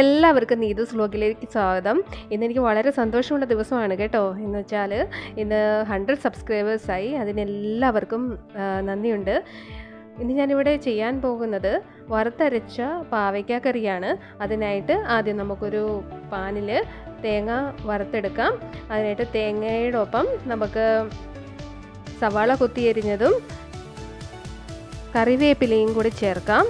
എല്ലാവർക്കും നീതൂസ് വ്ലോഗിലേക്ക് സ്വാഗതം. ഇന്ന് എനിക്ക് വളരെ സന്തോഷമുള്ള ദിവസമാണ് കേട്ടോ. എന്ന് വെച്ചാൽ ഇന്ന് ഹൺഡ്രഡ് സബ്സ്ക്രൈബേഴ്സായി അതിനെല്ലാവർക്കും നന്ദിയുണ്ട്. ഇന്ന് ഞാനിവിടെ ചെയ്യാൻ പോകുന്നത് വറുത്തരച്ച പാവയ്ക്ക കറിയാണ് അതിനായിട്ട് ആദ്യം നമുക്കൊരു പാനിൽ തേങ്ങ വറുത്തെടുക്കാം. അതിനായിട്ട് തേങ്ങയുടെ ഒപ്പം നമുക്ക് സവാള കൊത്തിയരിഞ്ഞതും കറിവേപ്പിലയും കൂടി ചേർക്കാം.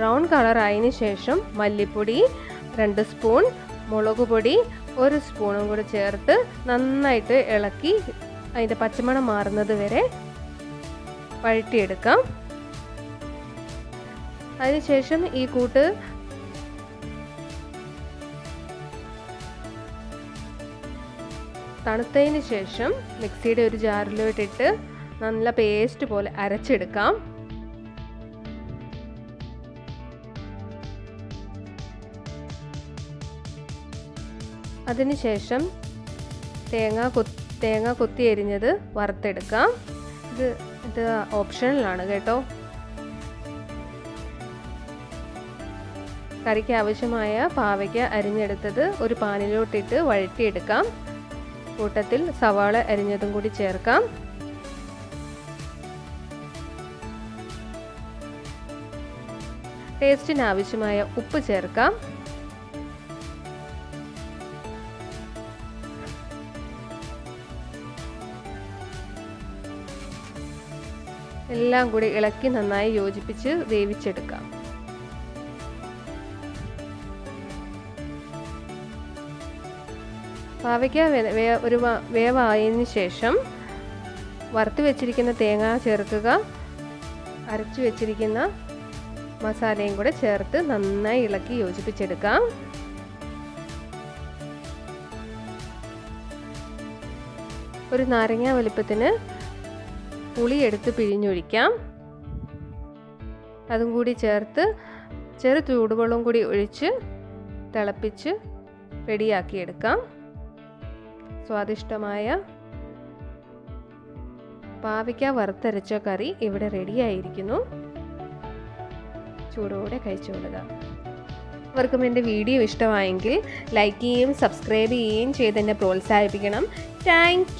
ബ്രൗൺ കളർ ശേഷം മല്ലിപ്പൊടി രണ്ട് സ്പൂൺ മുളക് പൊടി ഒരു സ്പൂണും കൂടി ചേർത്ത് നന്നായിട്ട് ഇളക്കി അതിന്റെ പച്ചമണം മാറുന്നത് വരെ വഴറ്റിയെടുക്കാം. അതിനുശേഷം ഈ കൂട്ട് തണുത്തതിന് ശേഷം മിക്സിയുടെ ഒരു ജാറിലോട്ടിട്ട് നല്ല പേസ്റ്റ് പോലെ അരച്ചെടുക്കാം. അതിനുശേഷം തേങ്ങ കൊ തേങ്ങ കൊത്തി എരിഞ്ഞത് വറുത്തെടുക്കാം. ഇത് ഇത് ഓപ്ഷണലാണ് കേട്ടോ. കറിക്ക് ആവശ്യമായ പാവയ്ക്ക അരിഞ്ഞെടുത്തത് ഒരു പാനിലോട്ടിട്ട് വഴറ്റിയെടുക്കാം. കൂട്ടത്തിൽ സവാള അരിഞ്ഞതും കൂടി ചേർക്കാം. ടേസ്റ്റിന് ആവശ്യമായ ഉപ്പ് ചേർക്കാം. എല്ലാം കൂടി ഇളക്കി നന്നായി യോജിപ്പിച്ച് വേവിച്ചെടുക്കാം. പാവയ്ക്ക ഒരു വേവായതിനു ശേഷം വറുത്ത് വെച്ചിരിക്കുന്ന തേങ്ങ ചേർക്കുക. അരച്ചു വെച്ചിരിക്കുന്ന മസാലയും കൂടെ ചേർത്ത് നന്നായി ഇളക്കി യോജിപ്പിച്ചെടുക്കാം. ഒരു നാരങ്ങ വലുപ്പത്തിന് പുളി എടുത്ത് പിഴിഞ്ഞൊഴിക്കാം. അതും കൂടി ചേർത്ത് ചെറു ചൂടുവെള്ളം കൂടി ഒഴിച്ച് തിളപ്പിച്ച് റെഡിയാക്കിയെടുക്കാം. സ്വാദിഷ്ടമായ പാവയ്ക്ക വറുത്തരച്ച കറി ഇവിടെ റെഡിയായിരിക്കുന്നു. ചൂടോടെ കഴിച്ചുകൊള്ളുക. അവർക്കും എന്റെ വീഡിയോ ഇഷ്ടമായെങ്കിൽ ലൈക്ക് ചെയ്യുകയും സബ്സ്ക്രൈബ് ചെയ്യുകയും ചെയ്ത് എന്നെ പ്രോത്സാഹിപ്പിക്കണം. താങ്ക്